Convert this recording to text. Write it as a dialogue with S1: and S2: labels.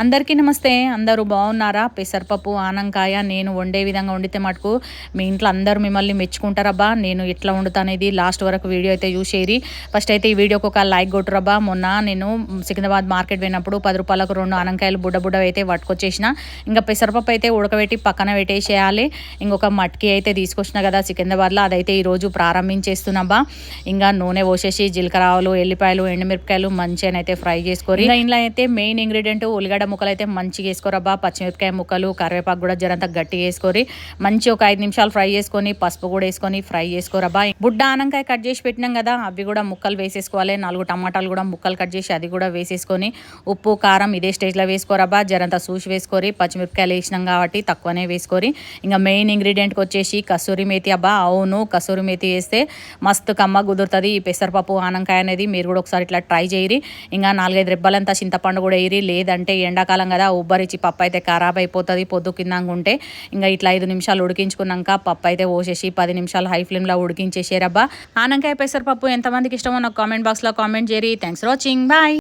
S1: అందరికీ నమస్తే. అందరూ బాగున్నారా? పెసరపప్పు ఆనంకాయ నేను వండే విధంగా వండితే మటుకు మీ ఇంట్లో అందరూ మిమ్మల్ని మెచ్చుకుంటారబ్బా. నేను ఎట్లా వండుతానేది లాస్ట్ వరకు వీడియో అయితే చూసేరి ఫస్ట్ అయితే ఈ వీడియోకి ఒక లైక్ కొట్టురబ్బా. మొన్న నేను సికింద్రాబాద్ మార్కెట్ పోయినప్పుడు పది రూపాయలకు రెండు ఆనంకాయలు బుడ్డ బుడ్డ అయితే పట్టుకొచ్చేసిన. ఇంకా పెసరపప్పు అయితే ఉడకబెట్టి పక్కన పెట్టేసేయాలి. ఇంకొక మట్కి అయితే తీసుకొచ్చిన కదా సికింద్రాబాద్లో. అదైతే ఈరోజు ప్రారంభించేస్తున్నాబ్బా. ఇంకా నూనె పోసేసి జీలకర్ర ఆవులు ఎల్లిపాయలు ఎండుమిరపకాయలు మంచిగా అయితే ఫ్రై చేసుకోరు. ఇంకా ఇంట్లో అయితే మెయిన్ ఇంగ్రీడియంట్ ఉల్లిగడ్డ ముక్కలు అయితే మంచిగా వేసుకోరబ్బా పచ్చిమిరపకాయ ముక్కలు కరివేపాకు కూడా జరంత గట్టిగా వేసుకొని మంచి ఒక ఐదు నిమిషాలు ఫ్రై చేసుకొని పసుపు కూడా వేసుకొని ఫ్రై చేసుకోరబ్బా బుడ్డ ఆనంకాయ కట్ చేసి పెట్టినాం కదా అవి కూడా ముక్కలు వేసేసుకోవాలి. నాలుగు టమాటాలు కూడా ముక్కలు కట్ చేసి అది కూడా వేసేసుకొని ఉప్పు కారం ఇదే స్టేజ్లో వేసుకోరబ్బా జరంత సూసి వేసుకొని పచ్చిమిరపకాయలు వేసినాం కాబట్టి తక్కువనే వేసుకొని ఇంకా మెయిన్ ఇంగ్రీడియంట్కి వచ్చేసి కసూరి మేతి. అబ్బా అవును కసూరి మేతి వేస్తే మస్తు కమ్మ కుదురుతుంది. ఈ పెసరపప్పు ఆనంకాయ అనేది మీరు కూడా ఒకసారి ఇట్లా ట్రై చేయరి. ఇంకా నాలుగైదు రెబ్బలంతా చింతపండు కూడా వేయరి. లేదంటే ఎండాకాలం కదా ఉబ్బరిచి పప్పు అయితే ఖరాబ్ అయిపోతుంది. పొద్దు కిందంగా ఉంటే ఇంకా ఇట్లా ఐదు నిమిషాలు ఉడికించుకున్నాక పప్పు అయితే పోసేసి పది నిమిషాలు హై ఫ్లేమ్లో ఉడికించేసారబ్బా ఆనంకాయ పెసరపప్పు ఎంతమందికి ఇష్టమో నాకు కామెంట్ బాక్స్లో కామెంట్ చేయరి థ్యాంక్స్ ఫర్ వాచింగ్. బాయ్.